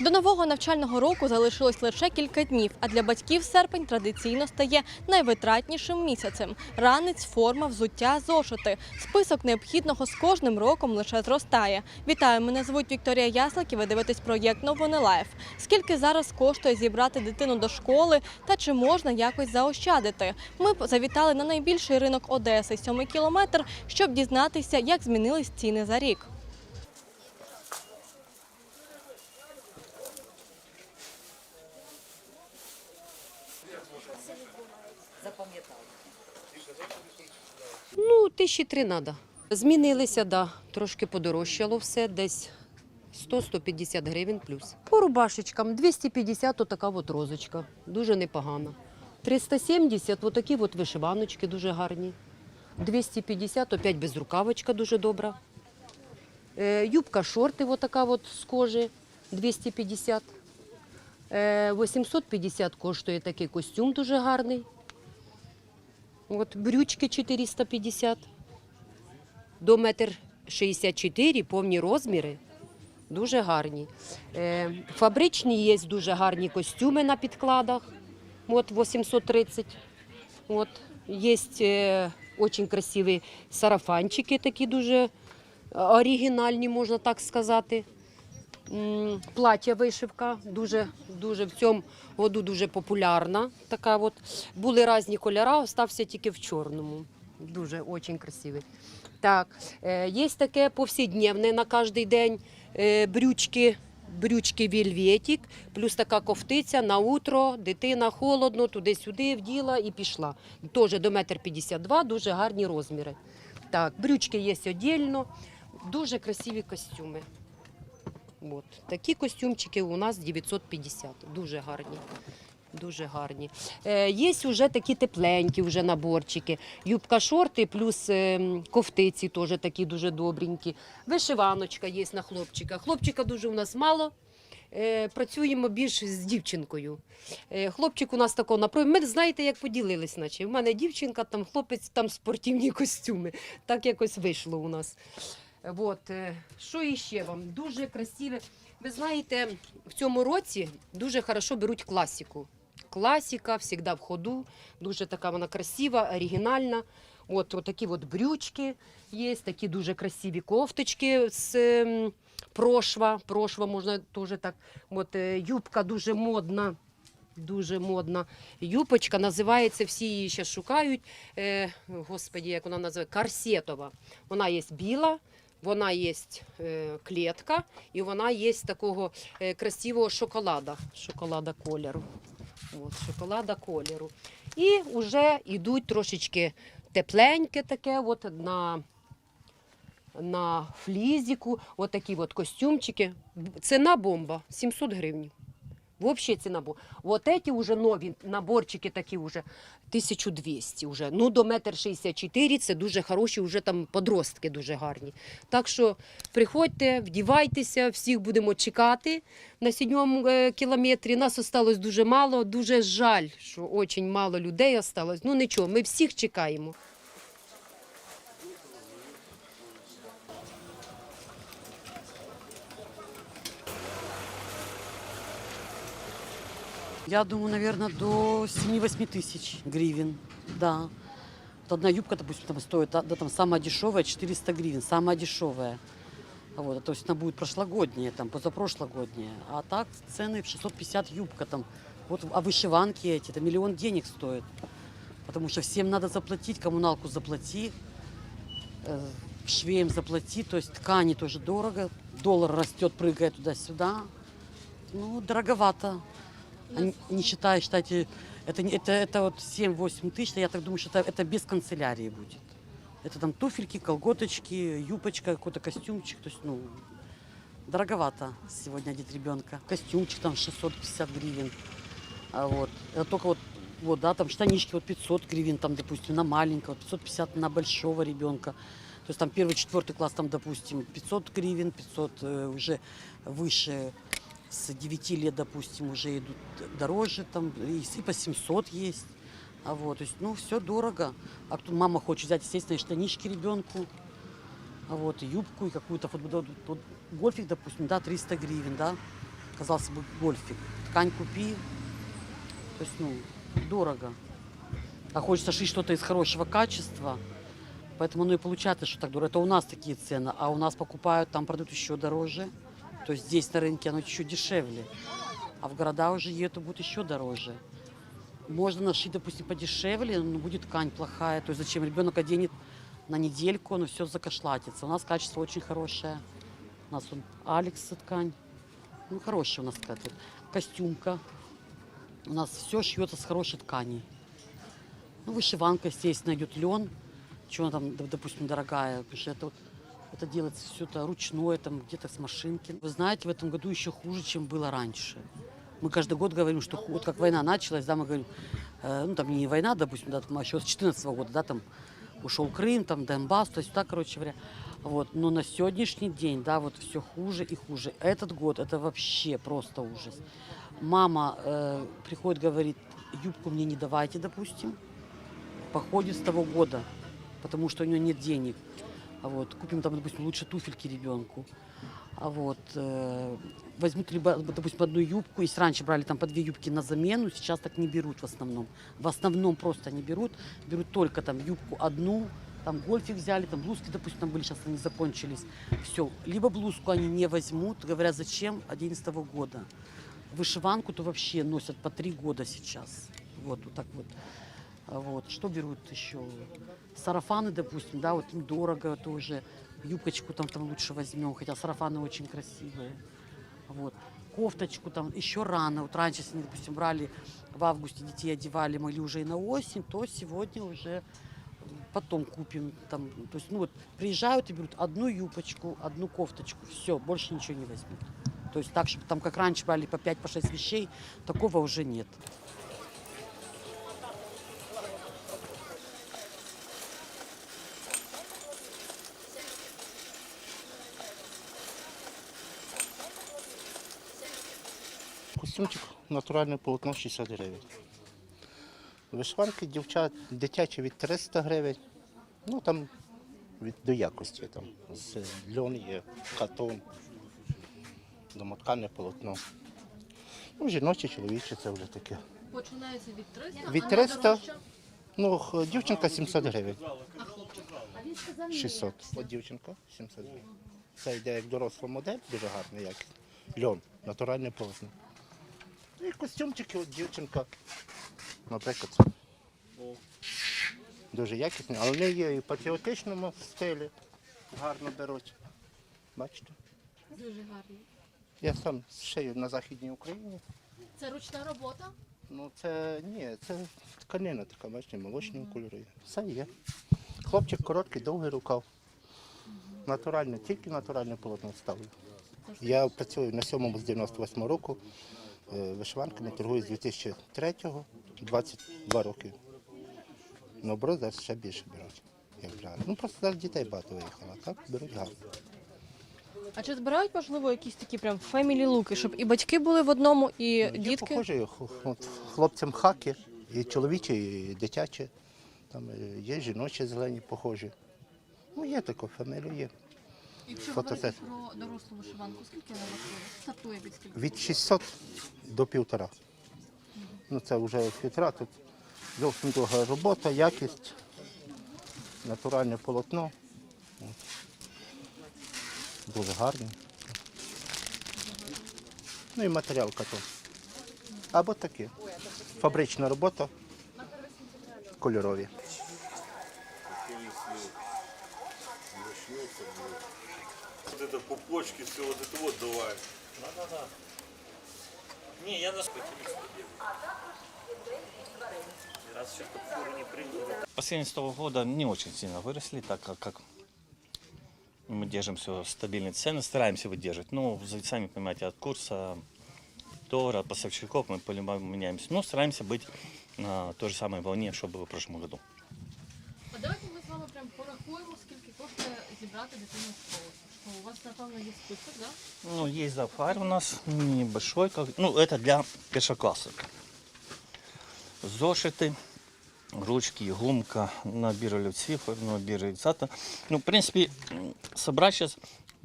До нового навчального року залишилось лише кілька днів, а для батьків серпень традиційно стає найвитратнішим місяцем. Ранець, форма, взуття, зошити. Список необхідного з кожним роком лише зростає. Вітаю, мене звуть Вікторія Яслик і ви дивитесь проєкт Новини Лайф. Скільки зараз коштує зібрати дитину до школи та чи можна якось заощадити? Ми завітали на найбільший ринок Одеси, сьомий кілометр, щоб дізнатися, як змінились ціни за рік. Ну, тисячі три треба. Змінилися, да. Трошки подорожчало все, десь 100-150 гривень плюс. По рубашечкам 250 отака от розочка. Дуже непогана. 370 отакі от вишиваночки дуже гарні. 250 опять безрукавочка дуже добра. Е, юбка шорти отака от з кожи 250. Е, 850 коштує такий костюм дуже гарний. От брючки 450 до метр 64, повні розміри. Дуже гарні. Е, фабричні є дуже гарні костюми на підкладах. От 830. От. Є дуже красиві сарафанчики, такі дуже оригінальні, можна так сказати. Плаття вишивка дуже, дуже в цьому году дуже популярна. Така от. Були різні кольори, остався тільки в чорному. Дуже дуже красивий. Так, е, є таке повсякденне на кожен день е, брючки. Брючки вільветик, плюс така кофтиця на утро, дитина холодно, туди-сюди вділа і пішла. Теж до метр п'ятдесят два, дуже гарні розміри. Так, брючки є віддільно, дуже красиві костюми. От. Такі костюмчики у нас 950, дуже гарні. Дуже гарні. Е, є вже такі тепленькі вже наборчики. Юбка шорти плюс е, кофтиці теж такі дуже добренькі. Вишиваночка є на хлопчика. Хлопчика дуже у нас мало. Е, працюємо більш з дівчинкою. Е, хлопчик у нас такого напряму. Ми знаєте, як поділились, наче. У мене дівчинка, там хлопець, там спортивні костюми. Так якось вийшло у нас. От, е, що іще вам? Дуже красиве. Ви знаєте, в цьому році дуже хорошо беруть класику. Класика завжди в ходу, дуже така вона красива, оригінальна. От, от такі от брючки є, такі дуже красиві кофточки з ем, прошва. Прошва можна теж так. От, е, юбка дуже модна. Дуже модна юпочка, називається, всі її ще шукають. Е, господі, як вона називає? Карсетова. Вона є біла, вона є е, клітка і вона є такого е, красивого шоколада, шоколада кольору. От, шоколада кольору. І вже йдуть трошечки тепленьке таке, от на, на флізіку, от такі от костюмчики. Ціна бомба 700 гривень. Вообще ціна бомба. Вот эти уже нові наборчики такі вже 1200 вже. Ну, до метр 64 це дуже хороші, вже там подростки дуже гарні. Так що приходьте, вдівайтеся, всіх будемо чекати на сьомому е, кілометрі. Нас осталось дуже мало, дуже жаль, що дуже мало людей осталось. Ну нічого, ми всіх чекаємо. Я думаю, наверное, до 7-8 тысяч гривен, да. Вот одна юбка, допустим, там стоит, да, там самая дешевая 400 гривен, самая дешевая. Вот, то есть она будет прошлогодняя, там, позапрошлогодняя. А так цены в 650 юбка там. Вот, а вышиванки эти, это миллион денег стоит. Потому что всем надо заплатить, коммуналку заплати, э, швеям заплати, то есть ткани тоже дорого. Доллар растет, прыгает туда-сюда. Ну, дороговато. А не- не считая, считайте, это, не- это, это вот 7-8 тысяч, я так думаю, что это, это без канцелярии будет. Это там туфельки, колготочки, юбочка, какой-то костюмчик. То есть, ну, дороговато сегодня одеть ребенка. Костюмчик там 650 гривен. А вот, это только вот, вот, да, там штанишки вот 500 гривен, там, допустим, на маленького, 550 на большого ребенка. То есть там первый, четвертый класс, там, допустим, 500 гривен, 500 э, уже выше с 9 лет, допустим, уже идут дороже, там и по 700 есть. А вот, то есть, ну, все дорого. А тут мама хочет взять, естественно, и штанишки ребенку, а вот, и юбку, и какую-то футбол, вот гольфик, допустим, да, 300 гривен, да. казалось бы, гольфик. Ткань купи, то есть, ну, дорого. А хочется шить что-то из хорошего качества, поэтому оно и получается, что так дорого. Это у нас такие цены, а у нас покупают, там продают еще дороже. То есть здесь на рынке оно чуть дешевле, а в города уже это будет еще дороже. Можно нашить, допустим, подешевле, но будет ткань плохая. То есть зачем ребенок оденет на недельку, оно все закошлатится. У нас качество очень хорошее. У нас он Алекс ткань. Ну, хорошая у нас какая-то. Костюмка. У нас все шьется с хорошей ткани. Ну, вышиванка, естественно, идет лен. Чего она там, допустим, дорогая. Потому что это, вот, это делается все это ручное, там где-то с машинки. Вы знаете, в этом году еще хуже, чем было раньше. Мы каждый год говорим, что вот как война началась, да, мы говорим, э, ну там не война, допустим, да, там, а еще с 14 года, да, там ушел Крым, там Донбасс, то есть так, короче говоря. Вот. Но на сегодняшний день, да, вот все хуже и хуже. Этот год это вообще просто ужас. Мама э, приходит, говорит, юбку мне не давайте, допустим, походит с того года, потому что у нее нет денег. А вот, купим там, допустим, лучше туфельки ребенку. А вот, э, возьмут либо, допустим, одну юбку, если раньше брали там по две юбки на замену, сейчас так не берут в основном. В основном просто не берут, берут только там юбку одну, там гольфик взяли, там блузки, допустим, там были, сейчас они закончились. Все, либо блузку они не возьмут, говорят, зачем 11 года. Вышиванку то вообще носят по три года сейчас. Вот, вот так вот. Вот. Что берут еще? Сарафаны, допустим, да, вот им дорого тоже. Юбочку там, там лучше возьмем, хотя сарафаны очень красивые. Вот. Кофточку там еще рано. Вот раньше, если, допустим, брали в августе детей одевали, мы уже и на осень, то сегодня уже потом купим. Там, то есть, ну вот, приезжают и берут одну юбочку, одну кофточку. Все, больше ничего не возьмут. То есть так, чтобы там, как раньше брали по 5-6 по вещей, такого уже нет. Костюмчик натуральне полотно 60 гривень. Вишиванки дівчат дитячі від 300 гривень. Ну там від до якості там. З льон є, катон, домоткане полотно. Ну, жіночі, чоловічі це вже таке. Починається від 300, Від 300, ну, дівчинка 700 гривень. 600. От дівчинка 700 гривень. Це йде як доросла модель, дуже гарна якість. Льон, натуральне полотно. І костюмчики, от дівчинка, наприклад. Дуже якісні, але вони є і в патріотичному стилі. Гарно беруть. Бачите? Дуже гарно. Я сам шию на Західній Україні. Це ручна робота. Ну це ні, це тканина така, бачите, молочні кольори. Все є. Хлопчик короткий, довгий рукав. Натуральне, тільки натуральне полотно ставлю. Я працюю на сьомому з 98 року. Е, Вишиванками торгую з 2003-го, 22 роки. Ну, оборот зараз ще більше беруть, як брали. Ну просто зараз дітей багато виїхало, а так беруть гарно. А чи збирають, можливо, якісь такі прям фемілі луки, щоб і батьки були в одному, і Є дітки? похожі х- от, хлопцям хаки, і чоловічі, і дитячі. Там е, є жіночі зелені похожі. Ну, є таке, фамілія є. Якщо говорити про дорослу вишиванку, скільки вона вартує? Стартує від скільки? Від 600 до півтора. Ну, це вже півтора, тут зовсім друга робота, якість, натуральне полотно. От. Дуже гарне. Ну і матеріал катон. Або таке. Фабрична робота, кольорові. пупочки, все вот это вот давай. Да-да-да. Не, я на спотелице Раз сейчас под фуру не приняли. Последние 100 года не очень сильно выросли, так как, как мы держим все стабильные цены, стараемся выдерживать. Но, вы сами понимаете, от курса доллара, от поставщиков мы по-любому меняемся. Но стараемся быть на той же самой волне, что было в прошлом году. А давайте ми з вами прям порахуємо, скільки коштує зібрати дитину в школу. Що у вас, напевно, є список, да? Ну, есть зафарь у нас небольшой, как, ну, это для первоклассок. Зошиты, ручки, гумка, набир цифр, набир рецепта. Ну, в принципе, м, собрать сейчас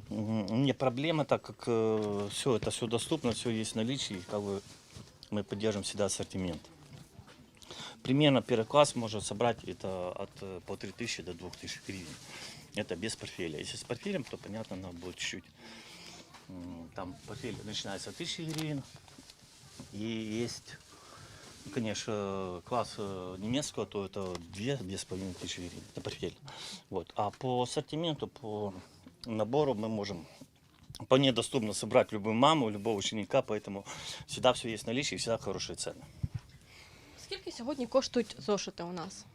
М, Не проблема, так как все это все доступно, все есть в наличии, как бы мы поддерживаем всегда ассортимент. Примерно первый класс может собрать это от э, полторы тысячи до двух тысяч гривен. Это без портфеля. Если с портфелем, то понятно, надо будет чуть-чуть. м, Там портфель начинается от тысячи гривен. И есть, ну, конечно, класс э, немецкого, то это две, две с половиной тысячи гривен. Это портфель. Вот. А по ассортименту, по набору мы можем вполне доступно собрать любую маму, любого ученика, поэтому всегда все есть в наличии, всегда хорошие цены. Скільки сьогодні коштують зошити у нас?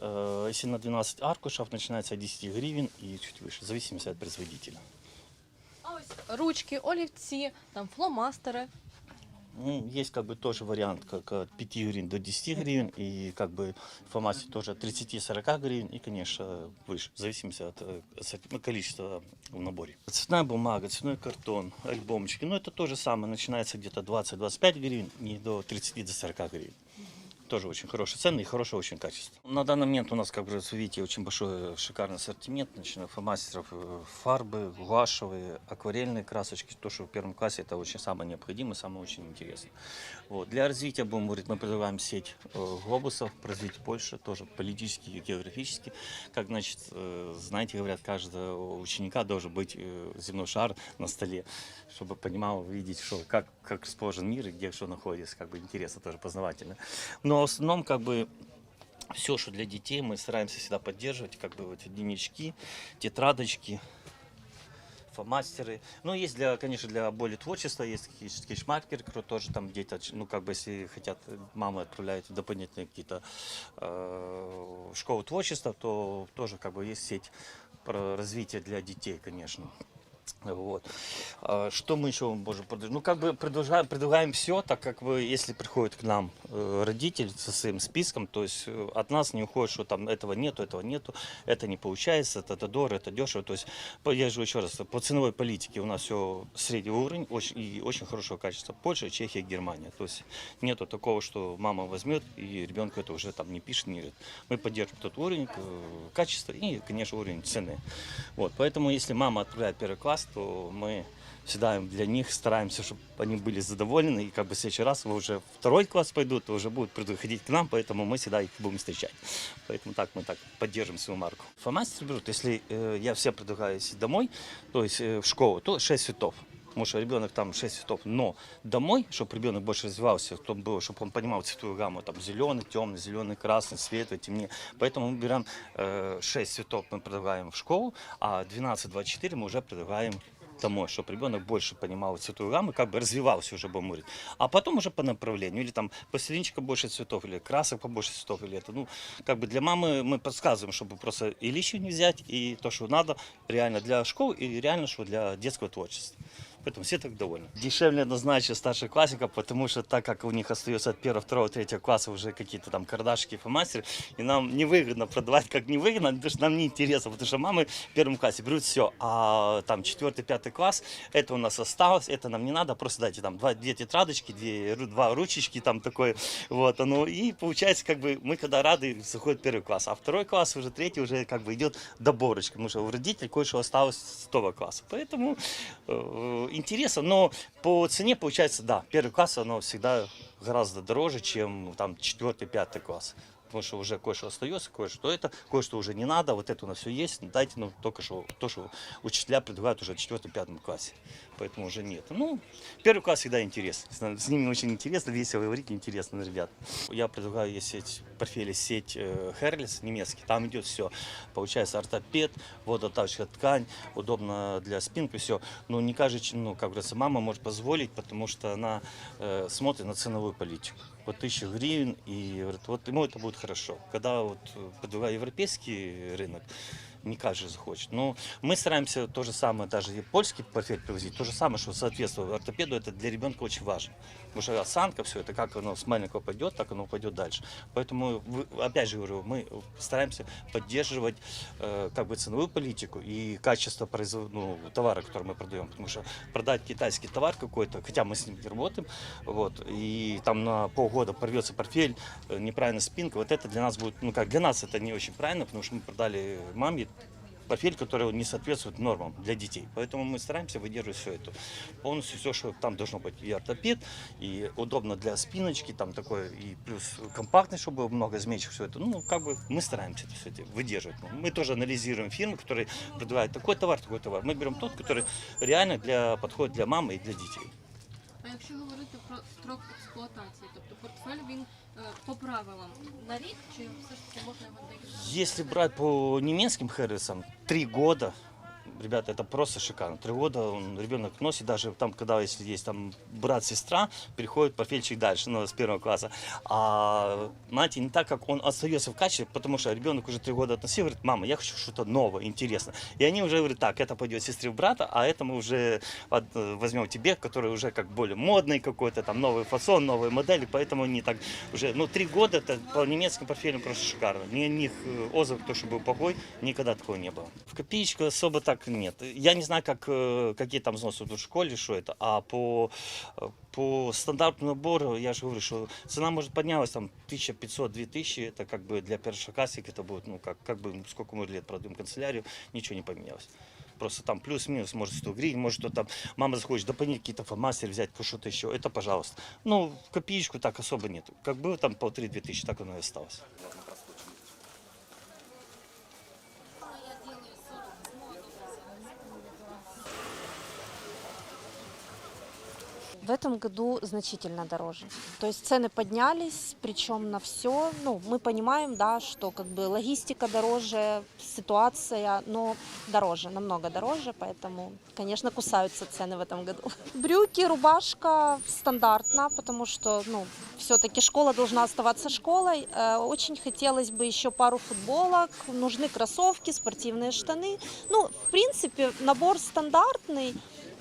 Э, Если на 12 аркушев, начинается от 10 гривен и чуть выше, в зависимости от производителя. А ось ручки, олівці, там фломастери. Ну, есть как бы тоже вариант, как от 5 гривен до 10 гривен, и как бы фомасти тоже от 30-40 гривен, и, конечно, выше, в зависимости от э, ассорти- ну, количества в наборе. Цветная бумага, цветной картон, альбомчики, ну, это то же самое, начинается где-то 20-25 гривен и до 30-40 гривен. Тоже очень хорошие цены и хорошее очень качество. На данный момент у нас, как бы вы видите, очень большой шикарный ассортимент, начиная от фломастеров, э, фарбы, гуашевые, акварельные красочки. То, что в первом классе это очень самое необходимое, самое очень интересное. Вот. Для развития, будем говорить, мы предлагаем сеть э, глобусов, развитие Польши, тоже политически и географически. Как, значит, э, знаете, говорят, каждого ученика должен быть э, земной шар на столе, чтобы понимал, видеть, что, как, как расположен мир и где что находится, как бы интересно, тоже познавательно. Но в основном, как бы, все, что для детей, мы стараемся всегда поддерживать, как бы вот дневнички, тетрадочки, фломастеры. Ну, есть для, конечно, для более творчества, есть такие скетчмаркеры, которые тоже там дети, ну, как бы, если хотят, мамы отправляют в дополнительные какие-то э, школы творчества, то тоже, как бы, есть сеть про развитие для детей, конечно. Вот. А Что мы еще можем предложить? Ну, как бы предлагаем, предлагаем все, так как бы, если приходит к нам э, родитель со своим списком, то есть э, от нас не уходит, что там этого нету, этого нету, это не получается, это, это дорого, это дешево. То есть, я же еще раз, по ценовой политике у нас все средний уровень очень, и очень хорошего качества. Польша, Чехия, Германия. То есть нету такого, что мама возьмет и ребенку это уже там не пишет, не говорит. Мы поддерживаем тот уровень э, качества и, конечно, уровень цены. Вот, поэтому если мама отправляет первый класс, то мы всегда им для них стараемся, чтобы они были задоволены, и как бы в следующий раз вы уже второй класс пойдут, то уже будут приходить к нам, поэтому мы всегда их будем встречать. Поэтому так мы так поддерживаем свою марку. Фломастер берут, если э, я все предлагаю, если домой, то есть э, в школу, то 6 цветов. Потому что ребенок там 6 цветов, но домой, чтобы ребенок больше развивался, чтобы, было, чтобы он понимал цветовую гамму, там зеленый, темный, зеленый, красный, светлый, темнее. Поэтому мы берем э, 6 цветов, мы предлагаем в школу, а 12-24 мы уже предлагаем домой, чтобы ребенок больше понимал цветовую гамму, как бы развивался уже, говорить. А потом уже по направлению, или там пластилинчика больше цветов, или красок побольше цветов, или это, ну, как бы для мамы мы подсказываем, чтобы просто и лишнего не взять, и то, что надо реально для школы, и реально, что для детского творчества. Поэтому все так довольны. Дешевле однозначно старших классиков, потому что так как у них остается от первого, второго, третьего класса уже какие-то там кардашики, фломастеры, и нам невыгодно продавать как невыгодно, потому что нам не интересно, потому что мамы в первом классе берут все, а там четвертый, пятый класс, это у нас осталось, это нам не надо, просто дайте там два, две тетрадочки, две, два ручечки там такое, вот оно, и получается как бы мы когда рады, заходит первый класс, а второй класс, уже третий уже как бы идет доборочка, потому что у родителей кое-что осталось с того класса, поэтому э, интересно, но по цене получается, да, первый класс, оно всегда гораздо дороже, чем там четвертый, пятый класс. Потому что уже кое-что остается, кое-что это, кое-что уже не надо, вот это у нас все есть, дайте ну, только что, то, что учителя предлагают уже в четвертом-пятом классе. Поэтому уже нет. Ну, первый класс всегда интересно. С- ними очень интересно, весело говорить, интересно, ребят. Я предлагаю есть сеть, портфели сеть э, Херлис немецкий, там идет все. Получается ортопед, водотачка ткань, удобно для спинки, все. Но не каждый, ну, как говорится, мама может позволить, потому что она э, смотрит на ценовую политику. Вот тысяча гривен, и говорит, вот ему это будет хорошо. Когда вот э, предлагаю европейский рынок, не каждый захочет. Но мы стараемся то же самое, даже и польский портфель привозить, то же самое, что соответствует ортопеду, это для ребенка очень важно. Потому что осанка, все это, как оно с маленького пойдет, так оно пойдет дальше. Поэтому, опять же говорю, мы стараемся поддерживать э, как бы ценовую политику и качество производ... ну, товара, который мы продаем. Потому что продать китайский товар какой-то, хотя мы с ним не работаем, вот, и там на полгода порвется портфель, э, неправильная спинка, вот это для нас будет, ну как, для нас это не очень правильно, потому что мы продали маме портфель, который не соответствует нормам для детей. Поэтому мы стараемся выдерживать все это. Полностью все, что там должно быть и ортопед, и удобно для спиночки, там такое, и плюс компактный, чтобы много змеечек, все это. Ну, как бы мы стараемся это все это выдерживать. Ну, Мы тоже анализируем фирмы, которые продавают такой товар, такой товар. Мы берем тот, который реально для, подходит для мамы и для детей. А якщо говорити про строк експлуатації, тобто портфель він е, по правилам на рік, чи все ж таки можна його декілька? Если брать по немецким Хэррисам, три года, ребята, это просто шикарно. Три года он, ребенок носит, даже там, когда если есть там брат, сестра, переходит портфельчик дальше, ну, с первого класса. А знаете, не так, как он остается в качестве, потому что ребенок уже три года относил, говорит, мама, я хочу что-то новое, интересное. И они уже говорят, так, это пойдет сестре в брата, а это мы уже э, возьмем тебе, который уже как более модный какой-то, там новый фасон, новые модели, поэтому они так уже, ну, три года это по немецким портфелям просто шикарно. Ни них э, отзыв, кто что был плохой, никогда такого не было. В копеечку особо так нет. Я не знаю, как, э, какие там взносы идут в школе, что это, а по, э, по стандартному набору, я же говорю, что цена может поднялась там 1500-2000, это как бы для первоклассника это будет, ну, как, как бы, сколько мы лет продаем канцелярию, ничего не поменялось. Просто там плюс-минус, может 100 гривен, может что там, мама захочет дополнительно какие-то фломастеры взять, что-то еще, это пожалуйста. Ну, в копеечку так особо нет. Как было там полторы-две тысячи, так оно и осталось. В этом году значительно дороже. То есть цены поднялись, причем на все. Ну, мы понимаем, да, что как бы логистика дороже, ситуация, но дороже, намного дороже, поэтому, конечно, кусаются цены в этом году. Брюки, рубашка стандартно, потому что, ну, все-таки школа должна оставаться школой. Э, Очень хотелось бы еще пару футболок, нужны кроссовки, спортивные штаны. Ну, в принципе, набор стандартный.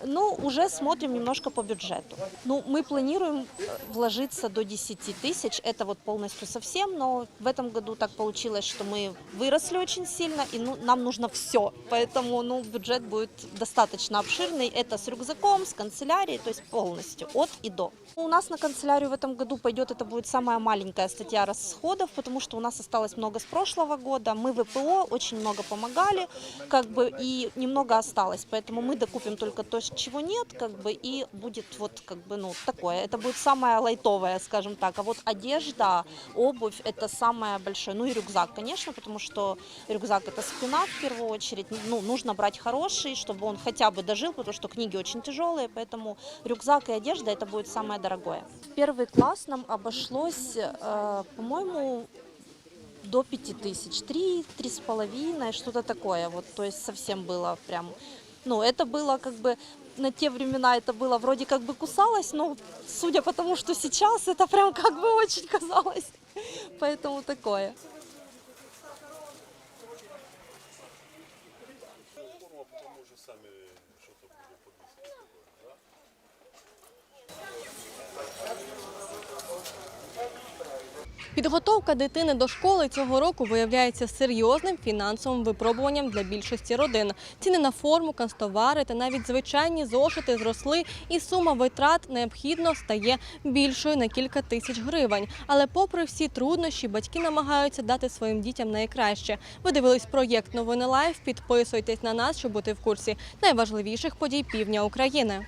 Ну, уже смотрим немножко по бюджету. Ну, мы планируем э, вложиться до 10 тысяч, это вот полностью совсем, но в этом году так получилось, что мы выросли очень сильно, и ну, нам нужно все, поэтому, ну, бюджет будет достаточно обширный, это с рюкзаком, с канцелярией, то есть полностью, от и до. У нас на канцелярию в этом году пойдет, это будет самая маленькая статья расходов, потому что у нас осталось много с прошлого года, мы ВПО очень много помогали, как бы, и немного осталось, поэтому мы докупим только то, чего нет, как бы, и будет вот, как бы, ну, такое, это будет самое лайтовое, скажем так, а вот одежда, обувь, это самое большое, ну и рюкзак, конечно, потому что рюкзак это спина в первую очередь, ну, нужно брать хороший, чтобы он хотя бы дожил, потому что книги очень тяжелые, поэтому рюкзак и одежда это будет самое дорогое. Первый класс нам обошлось, э, по-моему, до пяти тысяч, три, три с половиной, что-то такое, вот, то есть совсем было прям, ну, это было как бы, на те времена это было вроде как бы кусалось, но судя по тому, что сейчас, это прям как бы очень казалось, поэтому такое. Підготовка дитини до школи цього року виявляється серйозним фінансовим випробуванням для більшості родин. Ціни на форму, канцтовари та навіть звичайні зошити зросли, і сума витрат необхідно стає більшою на кілька тисяч гривень. Але, попри всі труднощі, батьки намагаються дати своїм дітям найкраще. Ви дивились проєкт Новини Лайф. Підписуйтесь на нас, щоб бути в курсі найважливіших подій півдня України.